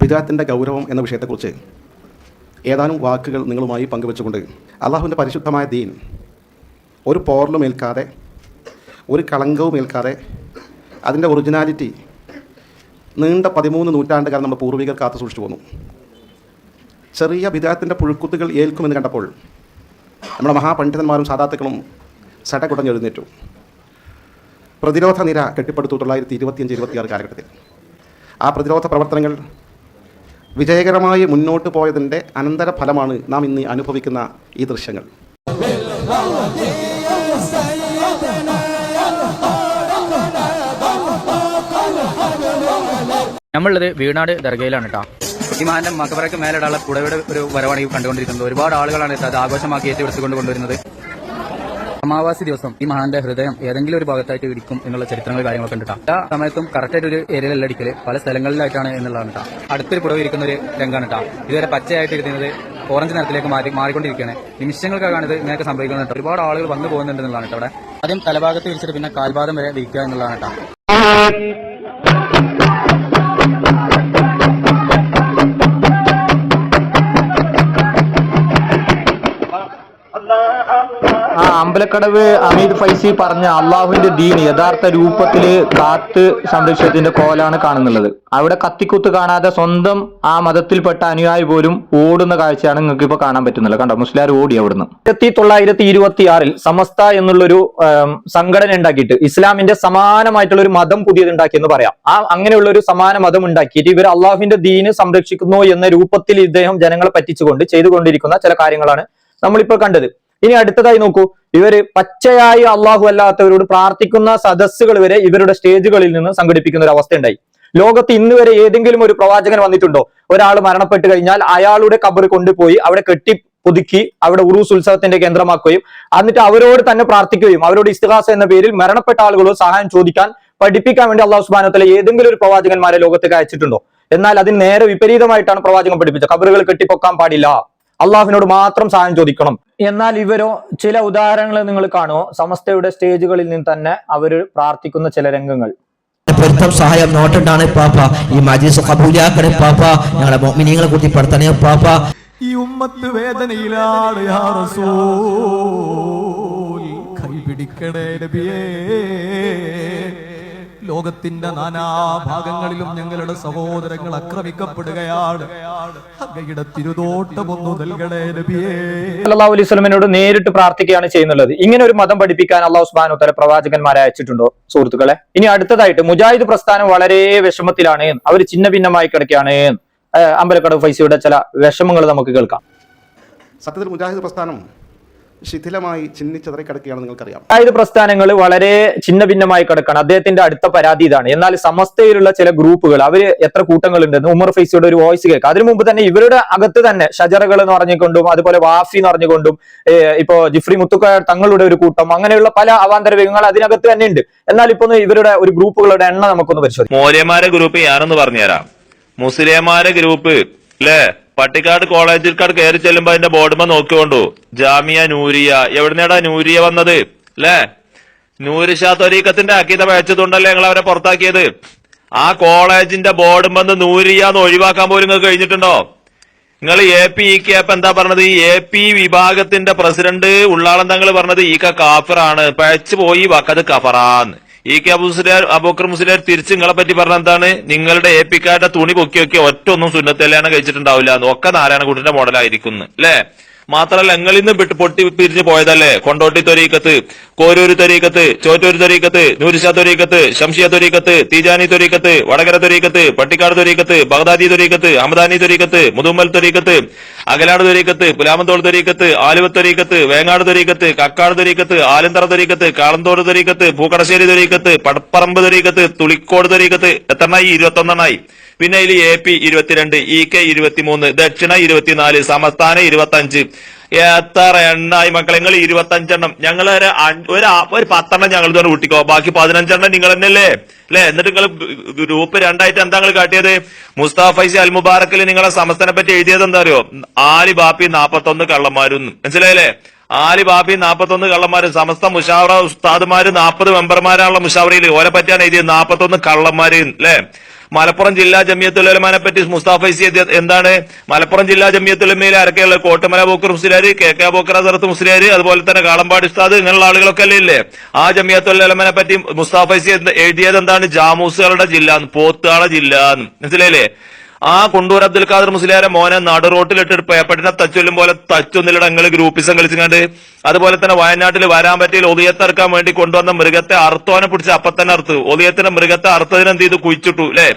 ബിദാത്തിന്റെ ഗൗരവം എന്ന വിഷയത്തെക്കുറിച്ച് ഏതാനും വാക്കുകൾ നിങ്ങളുമായി പങ്കുവെച്ചുകൊണ്ട് അള്ളാഹുവിന്റെ പരിശുദ്ധമായ ദീൻ ഒരു പോറലും ഏൽക്കാതെ ഒരു കളങ്കവും ഏൽക്കാതെ അതിന്റെ ഒറിജിനാലിറ്റി നീണ്ട പതിമൂന്ന് നൂറ്റാണ്ട് കാലം നമ്മുടെ പൂർവികർ കാത്തു സൂക്ഷിച്ചു പോന്നു. ചെറിയ ബിദാത്തിന്റെ പുഴുക്കുത്തുകൾ ഏൽക്കുമെന്ന് കണ്ടപ്പോൾ നമ്മുടെ മഹാപണ്ഡിതന്മാരും സാധാത്തുക്കളും സടകുടഞ്ഞെഴുന്നേറ്റു പ്രതിരോധ നിര കെട്ടിപ്പടുത്തു തൊള്ളായിരത്തി ഇരുപത്തിയഞ്ച് ഇരുപത്തിയാറ് കാലഘട്ടത്തിൽ. ആ പ്രതിരോധ പ്രവർത്തനങ്ങൾ വിജയകരമായി മുന്നോട്ട് പോയതിന്റെ അനന്തര ഫലമാണ് നാം ഇന്ന് അനുഭവിക്കുന്ന ഈ ദൃശ്യങ്ങൾ. നമ്മളുള്ളത് വീണാട് ദർഗയിലാണ് കേട്ടോ ഈ മക്കബറയ്ക്ക് മേലിടാനുള്ള പുടവയുടെ ഒരു വരവാണ് കണ്ടുകൊണ്ടിരിക്കുന്നത്. ഒരുപാട് ആളുകളാണ് ഇത് ആഘോഷമാക്കി ഏറ്റെടുത്തുകൊണ്ട് കൊണ്ടുവരുന്നത്. അമാവാസി ദിവസം ഈ മഹാന്റെ ഹൃദയം ഏതെങ്കിലും ഒരു ഭാഗത്തായിട്ട് ഇടിക്കും എന്നുള്ള ചരിത്രങ്ങൾ കാര്യങ്ങളൊക്കെ ഉണ്ട് ആ സമയത്തും കറക്റ്റായിട്ട് ഒരു ഏരിയയിലല്ല ഇടിക്കൽ. പല സ്ഥലങ്ങളിലായിട്ടാണ് എന്നുള്ളതാണ് കേട്ടോ അടുത്തൊരു പുറവിരിക്കുന്ന ഒരു രംഗമാണ് കേട്ടോ ഇതുവരെ പച്ചയായിട്ട് ഇരുന്നത് ഓറഞ്ച് നിറത്തിലേക്ക് മാറി മാറിക്കൊണ്ടിരിക്കുകയാണ്. നിമിഷങ്ങൾക്കാണ് ഇത് ഇങ്ങനെയൊക്കെ സംഭവിക്കുന്നത് ഒരുപാട് ആളുകൾ വന്നു പോകുന്നുണ്ട് എന്നുള്ളതാണ് കേട്ടോ അവിടെ ആദ്യം തലഭാഗത്ത് വിരിച്ചിട്ട് പിന്നെ കാൽഭാഗം വരെ വിരിക്കുക എന്നുള്ളതാണ് കേട്ടോ അമ്പലക്കടവ് അമീദ് ഫൈസി പറഞ്ഞ അള്ളാഹുവിന്റെ ദീൻ യഥാർത്ഥ രൂപത്തിൽ കാത്ത് സംരക്ഷിച്ചതിന്റെ കോലാണ് കാണുന്നുള്ളത്. അവിടെ കത്തിക്കുത്ത് കാണാതെ സ്വന്തം ആ മതത്തിൽപ്പെട്ട അനുയായി പോലും ഓടുന്ന കാഴ്ചയാണ് നിങ്ങൾക്ക് ഇപ്പൊ കാണാൻ പറ്റുന്നില്ല കണ്ടോ മുസ്ലിം ഓടി അവിടുന്ന്. ആയിരത്തി തൊള്ളായിരത്തി ഇരുപത്തി ആറിൽ സമസ്ത എന്നുള്ളൊരു സംഘടന ഉണ്ടാക്കിയിട്ട് ഇസ്ലാമിന്റെ സമാനമായിട്ടുള്ള ഒരു മതം പുതിയത് ഉണ്ടാക്കിയെന്ന് പറയാം. ആ അങ്ങനെയുള്ള ഒരു സമാന മതം ഉണ്ടാക്കിയിട്ട് ഇവർ അള്ളാഹുവിന്റെ ദീന് സംരക്ഷിക്കുന്നു എന്ന രൂപത്തിൽ ഇദ്ദേഹം ജനങ്ങളെ പറ്റിച്ചുകൊണ്ട് ചെയ്തുകൊണ്ടിരിക്കുന്ന ചില കാര്യങ്ങളാണ് നമ്മളിപ്പോൾ കണ്ടത്. ഇനി അടുത്തതായി നോക്കൂ. ഇവർ പച്ചയായി അള്ളാഹു അല്ലാത്തവരോട് പ്രാർത്ഥിക്കുന്ന സദസ്സുകൾ വരെ ഇവരുടെ സ്റ്റേജുകളിൽ നിന്ന് സംഘടിപ്പിക്കുന്ന ഒരു അവസ്ഥ ഉണ്ടായി ലോകത്ത് ഇന്ന് വരെ ഏതെങ്കിലും ഒരു പ്രവാചകൻ വന്നിട്ടുണ്ടോ? ഒരാൾ മരണപ്പെട്ട് കഴിഞ്ഞാൽ അയാളുടെ കബർ കൊണ്ടുപോയി അവിടെ കെട്ടി പുതുക്കി അവിടെ ഉറൂസ് ഉത്സവത്തിന്റെ കേന്ദ്രമാക്കുകയും എന്നിട്ട് അവരോട് തന്നെ പ്രാർത്ഥിക്കുകയും അവരോട് ഇസ്തിഹാസ എന്ന പേരിൽ മരണപ്പെട്ട ആളുകളോട് സഹായം ചോദിക്കാൻ പഠിപ്പിക്കാൻ വേണ്ടി അള്ളാഹു സുബാനത്തിലെ ഏതെങ്കിലും ഒരു പ്രവാചകന്മാരെ ലോകത്തേക്ക് അയച്ചിട്ടുണ്ടോ? എന്നാൽ അതിന് നേരെ വിപരീതമായിട്ടാണ് പ്രവാചകം പഠിപ്പിച്ചത്. കബറുകൾ കെട്ടിപ്പൊക്കാൻ പാടില്ല. അള്ളാഹുവിനോട് മാത്രം സഹായം ചോദിക്കണം. എന്നാൽ ഇവരോ ചില ഉദാഹരണങ്ങൾ നിങ്ങൾ കാണുമോ? സമസ്തയുടെ സ്റ്റേജുകളിൽ നിന്ന് തന്നെ അവർ പ്രാർത്ഥിക്കുന്ന ചില രംഗങ്ങൾ. പൊരുത്തം സഹായം നോട്ടുണ്ടാണ് പാപ്പ. ഈ മജീസ് കബൂലിയാക്കണേ പാപ്പ. ഞങ്ങളെ മോമിനിയങ്ങളെ കൂട്ടി പെടുത്തണേ പാപ്പ. ഈ ഉമ്മത്ത് വേദനയിലാണ് യാ റസൂൽ. കൈപിടിക്കണേ നബിയേ. ലോകത്തിന്റെ നാനാഭാഗങ്ങളിലും ഞങ്ങളുടെ സഹോദരങ്ങൾ ആക്രമിക്കപ്പെടുകയാണ്. അങ്ങയുടെ തിരുതോട്ടമൊന്നു നൽകണേ നബിയേ. അള്ളാഹു അലൈഹി സ്വലമിനോട് നേരിട്ട് പ്രാർത്ഥിക്കുകയാണ് ചെയ്യുന്നുള്ളത്. ഇങ്ങനെ ഒരു മതം പഠിപ്പിക്കാൻ അള്ളാഹു സുബാനു തല പ്രവാചകന്മാരെ അയച്ചിട്ടുണ്ടോ സുഹൃത്തുക്കളെ? ഇനി അടുത്തതായിട്ട് മുജാഹിദ് പ്രസ്ഥാനം വളരെ വിഷമത്തിലാണ്. അവർ ചിന്ന ഭിന്നമായി കിടക്കുകയാണ്. അമ്പലക്കടവ് ഫൈസിയുടെ ചില വിഷമങ്ങൾ നമുക്ക് കേൾക്കാം. സത്യത്തിൽ മുജാഹിദ് പ്രസ്ഥാനം ശിഥിലമായി ചിന്നിച്ചതറി കിടക്കുകയാണെന്ന് നിങ്ങൾക്കറിയാം. അതായത് പ്രസ്ഥാനങ്ങൾ വളരെ ചിന്ന ഭിന്നമായി കിടക്കണം. അദ്ദേഹത്തിന്റെ അടുത്ത പരാതി ഇതാണ്. എന്നാൽ സമസ്തയിലുള്ള ചില ഗ്രൂപ്പുകൾ അവർ എത്ര കൂട്ടങ്ങൾ ഉണ്ടെന്ന് ഉമർ ഫൈസിയുടെ ഒരു വോയിസ് കേൾക്കാം. അതിനു മുമ്പ് തന്നെ ഇവരുടെ അകത്ത് തന്നെ ഷജറകൾ എന്ന് പറഞ്ഞുകൊണ്ടും അതുപോലെ വാഫി എന്ന് പറഞ്ഞുകൊണ്ടും ഇപ്പോ ജിഫ്രി മുത്തുക്ക തങ്ങളുടെ ഒരു കൂട്ടം അങ്ങനെയുള്ള പല അവാന്തര വിഭാഗങ്ങൾ അതിനകത്ത് തന്നെ ഉണ്ട്. എന്നാൽ ഇപ്പൊ ഇവരുടെ ഒരു ഗ്രൂപ്പുകളുടെ എണ്ണം നമുക്കൊന്ന് പരിശോധിക്കാം. മോര്യമാരെ ഗ്രൂപ്പ് ഞാനൊന്ന് പറഞ്ഞുതരാം. മുസ്ലിംമാരെ ഗ്രൂപ്പ് അല്ലേ പട്ടിക്കാട് കോളേജിൽക്കാട് കയറി ചെല്ലുമ്പോ അതിന്റെ ബോർഡുമ നോക്കിക്കൊണ്ടു. ജാമിയ നൂരിയ. എവിടുന്നേടാ നൂരിയ വന്നത്? അല്ലേ നൂരിഷാ തൊരീക്കത്തിന്റെ അക്കീത പഴച്ചതുകൊണ്ടല്ലേ ഞങ്ങൾ അവരെ പുറത്താക്കിയത്? ആ കോളേജിന്റെ ബോർഡും നൂരിയ എന്ന് ഒഴിവാക്കാൻ പോലും നിങ്ങൾക്ക് കഴിഞ്ഞിട്ടുണ്ടോ? നിങ്ങൾ എ പി ഇ കെ എന്താ പറഞ്ഞത്? എ പി വിഭാഗത്തിന്റെ പ്രസിഡന്റ് ഉള്ളാളം തങ്ങൾ പറഞ്ഞത്? ഈ കാഫറാണ്. പഴച്ചു പോയി വക്കത് കഫറാന്ന്. ഈ കെ അബുസ്ലിയാർ അബൂക്കർ മുസ്ലിയാർ തിരിച്ച് നിങ്ങളെ പറ്റി പറഞ്ഞ എന്താണ്? നിങ്ങളുടെ എ പിക്കാരുടെ തുണി പൊക്കിയൊക്കെ ഒറ്റ ഒന്നും സുന്നത്തല്ലാണ് കഴിച്ചിട്ടുണ്ടാവില്ല എന്ന്. ഒക്കെ നാരായണക്കുട്ടിന്റെ മോഡലായിരിക്കുന്നു അല്ലേ? മാത്രമല്ല ഞങ്ങളിൽ നിന്ന് പൊട്ടി പിരിഞ്ഞു പോയതല്ലേ? കൊണ്ടോട്ടി തൊരീക്കത്ത് കോരൂര് തൊരീക്കത്ത് ചോറ്റൂര് തൊരീക്കത്ത് നൂരിഷ തൊരീക്കത്ത് ശംഷിയ തൊരീക്കത്ത് തീജാനി തൊരീക്കത്ത് വടകര തൊരീക്കത്ത് പട്ടിക്കാട് തൊരീക്കത്ത് ബഗ്ദാദി തൊരീക്കത്ത് അമദാനി തൊരീക്കത്ത് മുതുമ്മൽ തൊരീക്കത്ത് അകലാട് തൊരീക്കത്ത് പുലാമന്തോൾ തൊരീക്കത്ത് ആലുവ തൊരീക്കത്ത് വേങ്ങാട് തൊരീക്കത്ത് കക്കാട് തൊരീക്കത്ത് ആലന്തറ തൊരീക്കത്ത് കാളന്തോട് തൊരീക്കത്ത് പൂക്കടശ്ശേരി തൊരീക്കത്ത് പടപ്പറമ്പ് തൊരീക്കത്ത് തുളിക്കോട് തൊരീക്കത്ത് എത്രണ്ണായി? ഇരുപത്തി ഒന്നെണ്ണായി പിന്നെ ഇതിൽ എ പി ഇരുപത്തിരണ്ട് ഇ കെ ഇരുപത്തിമൂന്ന് ദക്ഷിണ ഇരുപത്തിനാല് സമസ്ഥാന ഇരുപത്തഞ്ച്. എത്ര എണ്ണായി മക്കളെ? നിങ്ങൾ ഇരുപത്തഞ്ചെണ്ണം. ഞങ്ങൾ ഒരു ഒരു പത്തെണ്ണം ഞങ്ങൾ തന്നെ കൂട്ടിക്കോ ബാക്കി പതിനഞ്ചെണ്ണം നിങ്ങൾ തന്നെയല്ലേ? അല്ലെ? എന്നിട്ട് നിങ്ങൾ ഗ്രൂപ്പ് രണ്ടായിട്ട് എന്താ നിങ്ങൾ കാട്ടിയത്? മുസ്താഫൈസി അൽ മുബാറക്കിൽ നിങ്ങളെ സമസ്തനെ പറ്റി എഴുതിയത് എന്താ അറിയോ? ആലി ബാപ്പി നാപ്പത്തൊന്ന് കള്ളന്മാരും മനസ്സിലായല്ലേ? ആലി ബാപ്പി നാപ്പത്തൊന്ന് കള്ളന്മാരും സമസ്ത മുഷാവറ ഉസ്താദുമാര് നാപ്പത് മെമ്പർമാരാണുള്ള മുഷാവറയിൽ. ഓലെ പറ്റിയാണ് എഴുതിയത് നാപ്പത്തൊന്ന് കള്ളന്മാര് അല്ലെ? മലപ്പുറം ജില്ലാ ജമിയത്തുലമാനെ പറ്റി മുസ്താഫൈസി സി എന്താണ്? മലപ്പുറം ജില്ലാ ജമിയത്തുലമയിൽ ആരൊക്കെയുള്ള കോട്ടമല ബോക്കർ മുസ്ലിയാര് കെ കെ ബോക്കർ അസറത്ത് മുസ്ലിയാർ അതുപോലെ തന്നെ കാളമ്പാടി ഉസ്താദ് ഇങ്ങനെയുള്ള ആളുകളൊക്കെ അല്ലേ ഇല്ലേ? ആ ജമിയത്തുലമനെ പറ്റി മുസ്താഫൈസി സി എഴുതിയത് എന്താണ്? ജാമൂസുകളുടെ ജില്ല പോത്താള ജില്ല. മനസ്സിലായില്ലേ? ആ കൊണ്ടൂർ അബ്ദുൽ ഖാദർ മുസ്ലിയാരെ മോനെ നാട് റോട്ടിലിട്ട് പേപ്പട്ടിനെ തച്ചൊല്ലും പോലെ തച്ചൊന്നിലിട നിങ്ങൾ ഗ്രൂപ്പിസം കളിച്ചുകൊണ്ട് അതുപോലെ തന്നെ വയനാട്ടിൽ വരാൻ പറ്റിയ ഒതിയത്തെറക്കാൻ വേണ്ടി കൊണ്ടുവന്ന മൃഗത്തെ അറുത്തോനെ പിടിച്ച് അപ്പൊ തന്നെ ഒതിയത്തിന്റെ മൃഗത്തെ അറുത്തതിന് എന്ത് ചെയ്തു? കുഴിച്ചിട്ടു അല്ലെ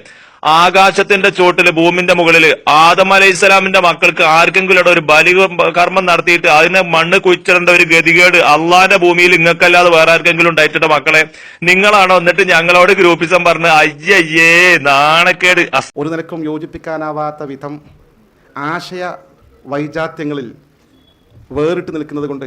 ആകാശത്തിന്റെ ചോട്ടിൽ ഭൂമിന്റെ മുകളിൽ. ആദം അലൈഹി ഇസ്ലാമിന്റെ മക്കൾക്ക് ആർക്കെങ്കിലും ഇവിടെ ഒരു ബലി കർമ്മം നടത്തിയിട്ട് അതിനെ മണ്ണ് കുഴിച്ചിടേണ്ട ഒരു ഗതികേട് അള്ളാന്റെ ഭൂമിയിൽ നിങ്ങൾക്കല്ലാതെ വേറെ ആർക്കെങ്കിലും ഉണ്ടായിട്ടുണ്ട് മക്കളെ? നിങ്ങളാണോ? എന്നിട്ട് ഞങ്ങളോട് ഗ്രൂപ്പിസം പറഞ്ഞ് അയ്യയ്യേ നാണക്കേട്. ഒരു നിലക്കും യോജിപ്പിക്കാനാവാത്ത വിധം ആശയ വൈജാത്യങ്ങളിൽ വേറിട്ട് നിൽക്കുന്നത് കൊണ്ട്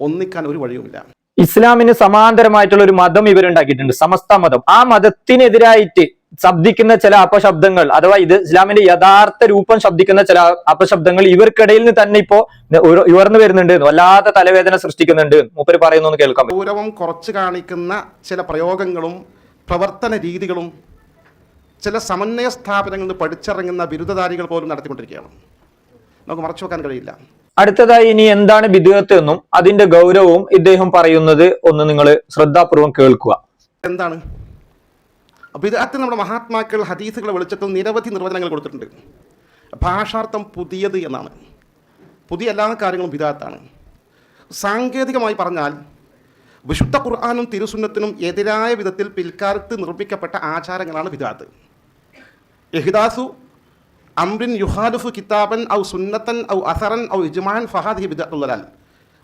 ഒന്നിക്കാൻ ഒരു വഴിയുമില്ല. ഇസ്ലാമിന് സമാന്തരമായിട്ടുള്ള ഒരു മതം ഇവരുണ്ടാക്കിയിട്ടുണ്ട്. സമസ്ത മതം. ആ മതത്തിനെതിരായിട്ട് ശബ്ദിക്കുന്ന ചില അപശബ്ദങ്ങൾ അഥവാ ഇത് ഇസ്ലാമിന്റെ യഥാർത്ഥ രൂപം ശബ്ദിക്കുന്ന ചില അപശബ്ദങ്ങൾ ഇവർക്കിടയിൽ നിന്ന് തന്നെ ഇപ്പോ ഉയർ- ഉയർന്നു വരുന്നുണ്ട് വല്ലാത്ത തലവേദന സൃഷ്ടിക്കുന്നുണ്ട്. മൂപ്പര് പറയുന്നു കേൾക്കാം. ഗൗരവം കുറച്ച് കാണിക്കുന്ന ചില പ്രയോഗങ്ങളും പ്രവർത്തന രീതികളും ചില സമന്വയ സ്ഥാപനങ്ങളിൽ നിന്ന് പഠിച്ചിറങ്ങുന്ന ബിരുദധാരികൾ പോലും നടത്തിക്കൊണ്ടിരിക്കുകയാണ്. നമുക്ക് മറച്ചു വെക്കാൻ കഴിയില്ല. അടുത്തതായി ഇനി എന്താണ് ബിദുഗത്ത് എന്നും അതിന്റെ ഗൗരവവും ഇദ്ദേഹം പറയുന്നത് ഒന്ന് നിങ്ങൾ ശ്രദ്ധാപൂർവം കേൾക്കുക. എന്താണ്? ബിദഅത്ത് നമ്മുടെ മഹാത്മാക്കൾ ഹദീസുകളെ വെളിച്ചത്തിൽ നിരവധി നിർവചനങ്ങൾ കൊടുത്തിട്ടുണ്ട്. ഭാഷാർത്ഥം പുതിയത് എന്നാണ്. പുതിയ എല്ലാ കാര്യങ്ങളും ബിദാത്താണ് സാങ്കേതികമായി പറഞ്ഞാൽ വിശുദ്ധ ഖുർആാനും തിരുസുന്നത്തിനും എതിരായ വിധത്തിൽ പിൽക്കാലത്ത് നിർമ്മിക്കപ്പെട്ട ആചാരങ്ങളാണ് വിദാത്ത് എഹിദാസു അംറിൻ യുഹാലുഫു കിതാബൻ ഔ സുന്നത്തൻ ഔ അസറൻ ഔ ഇജ്മാൻ ഹി ബിദത്തുള്ളലാൽ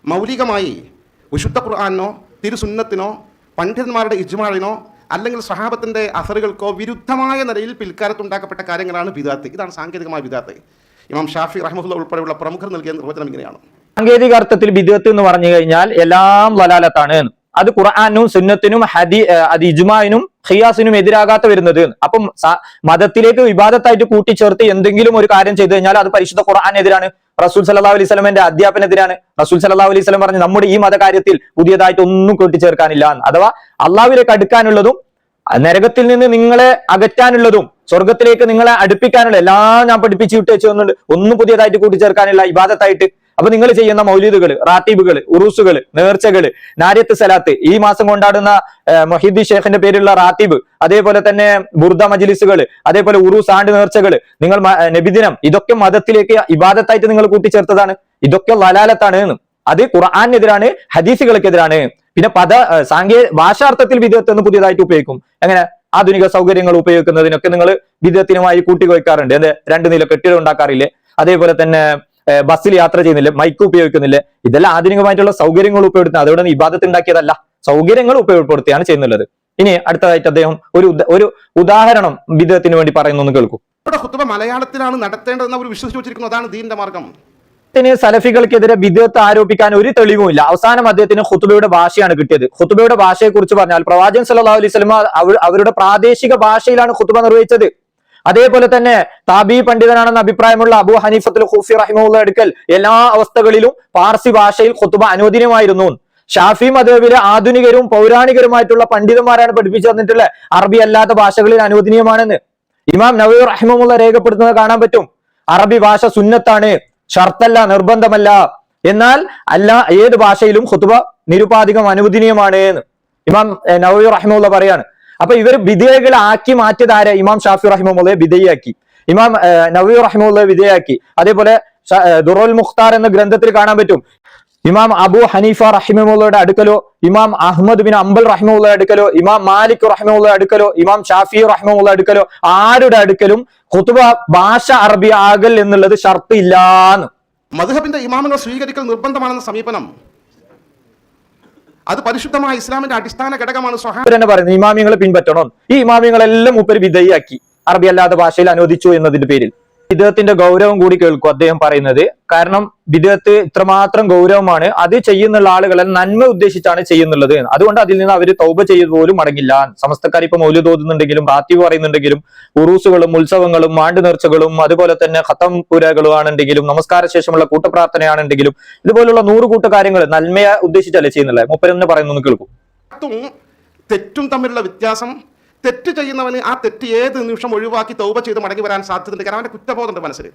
മൗലികമായി വിശുദ്ധ ഖുർആാനോ തിരുസുന്നത്തിനോ പണ്ഡിതന്മാരുടെ ഇജ്മാളിനോ അല്ലെങ്കിൽ സഹാബത്തിന്റെ അസറുകൾക്കോ വിരുദ്ധമായ നിലയിൽ പിൽക്കാലത്ത് ഉണ്ടാക്കപ്പെട്ട കാര്യങ്ങളാണ് ബിദാത്ത് ഇതാണ് സാങ്കേതികമായ ബിദാത്ത് ഇമാം ഷാഫി റഹ്മുല്ല ഉൾപ്പെടെയുള്ള പ്രമുഖർ നൽകിയ നിർവചനം ഇങ്ങനെയാണ്. സാങ്കേതിക അർത്ഥത്തിൽ ബിദത്ത് എന്ന് പറഞ്ഞു കഴിഞ്ഞാൽ എല്ലാം വലാലത്താണ് എന്ന്. അത് ഖുർആാനും സുന്നത്തിനും ഹദി അത് ഇജുമാനും ഖിയാസിനും എതിരാകാത്ത വരുന്നത്. അപ്പം മതത്തിലേക്ക് വിവാദത്തായിട്ട് കൂട്ടിച്ചേർത്ത് എന്തെങ്കിലും ഒരു കാര്യം ചെയ്തു കഴിഞ്ഞാൽ അത് പരിശുദ്ധ ഖുർആാനെതിരാണ്. റസൂൽ സല്ലാ അലൈഹി സ്വലമിന്റെ അധ്യാപനെതിരാണ് റസൂൽ സല്ലാ അലൈഹി സ്വലം പറഞ്ഞു നമ്മുടെ ഈ മതകാര്യത്തിൽ പുതിയതായിട്ട് ഒന്നും കൂട്ടിച്ചേർക്കാനില്ല അഥവാ അള്ളാവിലേക്ക് അടുക്കാനുള്ളതും നരകത്തിൽ നിന്ന് നിങ്ങളെ അകറ്റാനുള്ളതും സ്വർഗത്തിലേക്ക് നിങ്ങളെ അടുപ്പിക്കാനുള്ള എല്ലാം ഞാൻ പഠിപ്പിച്ചു വിട്ടു വെച്ചു ഒന്നും പുതിയതായിട്ട് കൂട്ടിച്ചേർക്കാനില്ല ഇബാദത്തായിട്ട്. അപ്പൊ നിങ്ങൾ ചെയ്യുന്ന മൗലീദുകൾ റാത്തീബുകൾ ഉറൂസുകൾ നേർച്ചകൾ നാര്യത്ത് സലാത്ത് ഈ മാസം കൊണ്ടാടുന്ന ഏഹ്, മൊഹീദ്ദി ഷേഖിന്റെ പേരിലുള്ള റാത്തീബ് അതേപോലെ തന്നെ ബുർദ മജ്ലിസുകൾ അതേപോലെ ഉറൂസ് ആണ്ട് നേർച്ചകൾ നിങ്ങൾ നബിദിനം ഇതൊക്കെ മതത്തിലേക്ക് ഇബാദത്തായിട്ട് നിങ്ങൾ കൂട്ടിച്ചേർത്തതാണ്. ഇതൊക്കെ ലലാലത്താണ് എന്ന്. അത് ഖുർആാനെതിരാണ് ഹദീസുകൾക്കെതിരാണ്. പിന്നെ പദ സാങ്കേ ഭാഷാർത്ഥത്തിൽ വിധത്ത് എന്ന് പുതിയതായിട്ട് ഉപയോഗിക്കും. എങ്ങനെ? ആധുനിക സൗകര്യങ്ങൾ ഉപയോഗിക്കുന്നതിനൊക്കെ നിങ്ങൾ വിധത്തിനുമായി കൂട്ടിക്കൊയ്ക്കാറുണ്ട്. എന്ത്? രണ്ട് നില കെട്ടിടം ഉണ്ടാക്കാറില്ലേ? അതേപോലെ തന്നെ ബസ്സിൽ യാത്ര ചെയ്യുന്നില്ല മൈക്ക് ഉപയോഗിക്കുന്നില്ല. ഇതെല്ലാം ആധുനികമായിട്ടുള്ള സൗകര്യങ്ങൾ ഉപയോഗപ്പെടുത്തുന്നത് അതോടെ വിവാദത്തിൽ ഉണ്ടാക്കിയതല്ല സൗകര്യങ്ങൾ ഉപയോഗപ്പെടുത്തുകയാണ് ചെയ്യുന്നുള്ളത്. ഇനി അടുത്തതായിട്ട് അദ്ദേഹം ഒരു ഒരു ഉദാഹരണം വിധത്തിന് വേണ്ടി പറയുന്നു എന്ന് കേൾക്കൂ. ഇവിടെ ഹുത്തുബ മലയാളത്തിലാണ് നടത്തേണ്ടതെന്ന് അവർ വിശ്വസിച്ച് വെച്ചിരിക്കുന്നു അതാണ് ദീന്റെ മാർഗം. അദ്ദേഹത്തിന് സലഫികൾക്കെതിരെ വിദ്യത്ത് ആരോപിക്കാൻ ഒരു തെളിവുമില്ല. അവസാനം അദ്ദേഹത്തിന് ഖുത്തുബയുടെ ഭാഷയാണ് കിട്ടിയത്. ഖുത്തുബയുടെ ഭാഷയെ കുറിച്ച് പറഞ്ഞാൽ പ്രവാചകൻ സല്ലാ അലൈഹി അവരുടെ പ്രാദേശിക ഭാഷയിലാണ് ഖുത്തുബ നിർവഹിച്ചത്. അതേപോലെ തന്നെ താബി പണ്ഡിതനാണെന്ന അഭിപ്രായമുള്ള അബു ഹനീഫത്തുൽ ഹൂഫി റഹിമുള്ള എടുക്കൽ എല്ലാ അവസ്ഥകളിലും പാർസി ഭാഷയിൽ ഖുത്തുബ അനുവദനീയമായിരുന്നു. ഷാഫി മതബിലെ ആധുനികരും പൗരാണികരുമായിട്ടുള്ള പണ്ഡിതന്മാരാണ് പഠിപ്പിച്ചു തന്നിട്ടുള്ളത് അറബി അല്ലാത്ത ഭാഷകളിൽ അനുവദനീയമാണെന്ന്. ഇമാം നവീർ റഹിമുള്ള രേഖപ്പെടുത്തുന്നത് കാണാൻ പറ്റും. അറബി ഭാഷ സുന്നത്താണ് ഷർത്തല്ല നിർബന്ധമല്ല. എന്നാൽ അല്ല ഏത് ഭാഷയിലും ഖുത്തുബ നിരുപാധികം അനുവദനീയമാണ് എന്ന്. ഇമാം നവീർ റഹിമുള്ള പറയാണ്. അപ്പൊ ഇവർ വിധേയകളാക്കി മാറ്റിയത് ആരെ? ഇമാം ഷാഫി റഹിമുള്ളയെ വിധേയാക്കി ഇമാം നവീർ റഹിമുള്ള റഹിമുള്ളയെ വിധേയാക്കി അതേപോലെ ദുറുൽ മുഖ്താർ എന്ന ഗ്രന്ഥത്തിൽ കാണാൻ പറ്റും. ഇമാം അബു ഹനീഫ റഹിമുള്ളയുടെ അടുക്കലോ ഇമാം അഹമ്മദ് ബിൻ അംബൽ റഹിമുള്ള അടുക്കലോ ഇമാം മാലിക് റഹിമുള്ള അടുക്കലോ ഇമാം ഷാഫി റഹിമുള്ള അടുക്കലോ ആരുടെ അടുക്കലും ഖുതുബ ഭാഷ അറബി ആകൽ എന്നുള്ളത് ഷർത്ത് ഇല്ലാന്ന് മധുഹബിന്റെ ഇമാമുകൾ സ്വീകരിക്കൽ നിർബന്ധമാണെന്ന സമീപനം അത് പരിശുദ്ധമായ ഇസ്ലാമിന്റെ അടിസ്ഥാന ഘടകമാണ് സ്വഹാബ്. പറയുന്നത് ഇമാമിയങ്ങളെ പിൻപറ്റണം. ഈ ഇമാമിയങ്ങളെല്ലാം മുപ്പര് വിധേയാക്കി അറബി അല്ലാതെ ഭാഷയിൽ അനുവദിച്ചു എന്നതിന്റെ പേരിൽ. വിദേഹത്തിന്റെ ഗൗരവം കൂടി കേൾക്കും അദ്ദേഹം പറയുന്നത്. കാരണം വിദേഹത്ത് ഇത്രമാത്രം ഗൗരവമാണ് അത് ചെയ്യുന്നുള്ള ആളുകളെ നന്മ ഉദ്ദേശിച്ചാണ് ചെയ്യുന്നുള്ളത്. അതുകൊണ്ട് അതിൽ നിന്ന് അവർ തൗബ ചെയ്ത് പോലും മടങ്ങില്ല. സമസ്തക്കാർ ഇപ്പൊ മൗല്യ തോന്നുന്നുണ്ടെങ്കിലും റാത്തീവ് പറയുന്നുണ്ടെങ്കിലും ഉറൂസുകളും ഉത്സവങ്ങളും ആണ്ട് നേർച്ചകളും അതുപോലെ തന്നെ ഖത്തം പുരകളും ആണെങ്കിലും നമസ്കാര ശേഷമുള്ള കൂട്ടപ്രാർത്ഥനയാണെങ്കിലും ഇതുപോലുള്ള നൂറ് കൂട്ട കാര്യങ്ങൾ നന്മയെ ഉദ്ദേശിച്ചല്ലേ ചെയ്യുന്നുള്ളത് മുപ്പരെന്ന് പറയുന്നു കേൾക്കും ും. തെറ്റും തമ്മിലുള്ള വ്യത്യാസം തെറ്റ് ചെയ്യുന്നവന് ആ തെറ്റ് ഏത് നിമിഷം ഒഴിവാക്കി തൗപ ചെയ്ത് മടങ്ങി വരാൻ സാധ്യതയുണ്ട്? കാരണം അവന്റെ കുറ്റബോധമുണ്ട് മനസ്സിൽ.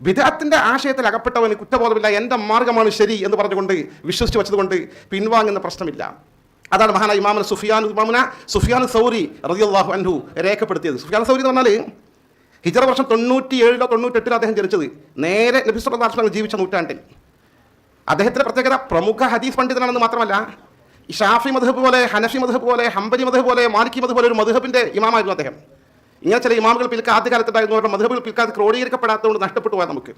വിദഗ്ധത്തിന്റെ ആശയത്തിൽ അകപ്പെട്ടവന് കുറ്റബോധമില്ല. എന്റെ മാർഗമാണ് ശരി എന്ന് പറഞ്ഞുകൊണ്ട് വിശ്വസിച്ച് വെച്ചതുകൊണ്ട് പിൻവാങ്ങുന്ന പ്രശ്നമില്ല. അതാണ് മഹാന ഇമാമന സുഫിയാൻ ഇമാമന സുഫിയാൻ സൗരി റളിയല്ലാഹു അൻഹു രേഖപ്പെടുത്തിയത്. സുഫിയാൻ സൗരി എന്ന് പറഞ്ഞാൽ ഹിജറ വർഷം തൊണ്ണൂറ്റി ഏഴിലോ തൊണ്ണൂറ്റെട്ടിലോ അദ്ദേഹം ജനിച്ചത്. നേരെ നബി സല്ലല്ലാഹു അലൈഹി വസല്ലം ജീവിച്ച നൂറ്റാണ്ടിൽ. അദ്ദേഹത്തിന്റെ പ്രത്യേകത പ്രമുഖ ഹദീസ് പണ്ഡിതനാണെന്ന് മാത്രമല്ല ഷാഫി മധുഹബ് പോലെ ഹനഫി മധുഹബ് പോലെ ഹംബനി മധുഹബ് പോലെ മാലിക്കി മധുഹബ് പോലെ ഒരു മധുഹബിന്റെ ഇമാമായിരുന്നു അദ്ദേഹം. ഇങ്ങനെ ചില ഇമാമുകൾ പിൽക്കാത്ത കാലത്തുണ്ടായിരുന്നു. അവരുടെ മധുഹബുകൾ പിൽക്കാലത്ത് ക്രോഡീകരിക്കപ്പെടാത്തതുകൊണ്ട് നഷ്ടപ്പെട്ടു പോയാൽ നമുക്ക്.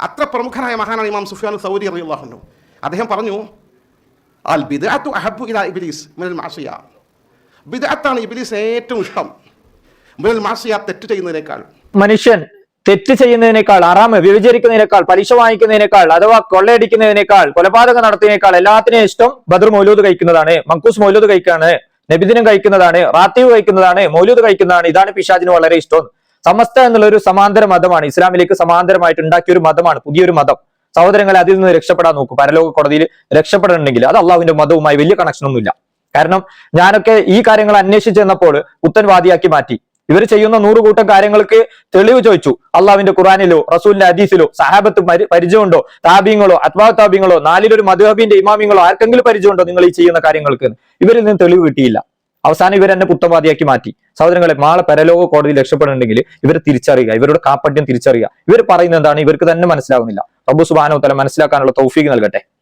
അത്ര പ്രമുഖനായ മഹാനാണ് ഇമാം സുഫിയാൻ സൗരി അറിയുള്ളാഹുന്നു അദ്ദേഹം പറഞ്ഞു ഇബ്ലീസ് മാസിയ ഇബ്ലീസ് ഏറ്റവും ഇഷ്ടം. തെറ്റ് ചെയ്യുന്നതിനേക്കാൾ. മനുഷ്യൻ തെറ്റ് ചെയ്യുന്നതിനേക്കാൾ അറാമ് വ്യഭിചരിക്കുന്നതിനേക്കാൾ പലിശ വാങ്ങിക്കുന്നതിനേക്കാൾ അഥവാ കൊള്ളയടിക്കുന്നതിനേക്കാൾ കൊലപാതകം നടത്തുന്നതിനേക്കാൾ എല്ലാത്തിനും ഇഷ്ടം ബദർ മൗലൂദ് കഴിക്കുന്നതാണ് മങ്കൂസ് മൗലൂദ് കഴിക്കാണ് നബിദിനം കഴിക്കുന്നതാണ് റാത്തീവ് കഴിക്കുന്നതാണ് മൗലൂദ് കഴിക്കുന്നതാണ്. ഇതാണ് പിശാജിന് വളരെ ഇഷ്ടം. സമസ്ത എന്നുള്ള ഒരു സമാന്തര മതമാണ്. ഇസ്ലാമിലേക്ക് സമാന്തരമായിട്ട് ഉണ്ടാക്കിയ ഒരു മതമാണ് പുതിയൊരു മതം. സഹോദരങ്ങളെ അതിൽ നിന്ന് രക്ഷപ്പെടാൻ നോക്കും. പരലോക കോടതിയിൽ രക്ഷപ്പെടണമെങ്കിൽ അത് അള്ളാഹുവിന്റെ മതവുമായി വലിയ കണക്ഷനൊന്നുമില്ല കാരണം ഞാനൊക്കെ ഈ കാര്യങ്ങൾ അന്വേഷിച്ചു ചെന്നപ്പോൾ പുത്തൻവാദിയാക്കി മാറ്റി. ഇവർ ചെയ്യുന്ന നൂറുകൂട്ടം കാര്യങ്ങൾക്ക് തെളിവ് ചോദിച്ചു. അള്ളാവിന്റെ ഖുറാനിലോ റസൂലിന്റെ ഹദീസിലോ സഹാബത്ത് പരി- പരിചയമുണ്ടോ? താബിങ്ങളോ അത്വാ താബിങ്ങളോ നാലിലൊരു മധുഹബിന്റെ ഇമാമിങ്ങളോ ആർക്കെങ്കിലും പരിചയമുണ്ടോ നിങ്ങൾ ഈ ചെയ്യുന്ന കാര്യങ്ങൾക്ക്? ഇവരിൽ നിന്ന് തെളിവ് കിട്ടിയില്ല. അവസാനം ഇവർ എന്നെ പുത്തവാദിയാക്കി മാറ്റി. സഹോദരങ്ങളെ നാളെ പരലോക കോടതി രക്ഷപ്പെടണമെങ്കിൽ ഇവർ തിരിച്ചറിയുക ഇവരുടെ കാപ്പട്യം തിരിച്ചറിയുക. ഇവർ പറയുന്നത് എന്താണ്? ഇവർക്ക് തന്നെ മനസ്സിലാവുന്നില്ല. റബ്ബു സുബാനോ തല മനസ്സിലാക്കാനുള്ള തൗഫീക്ക് നൽകട്ടെ.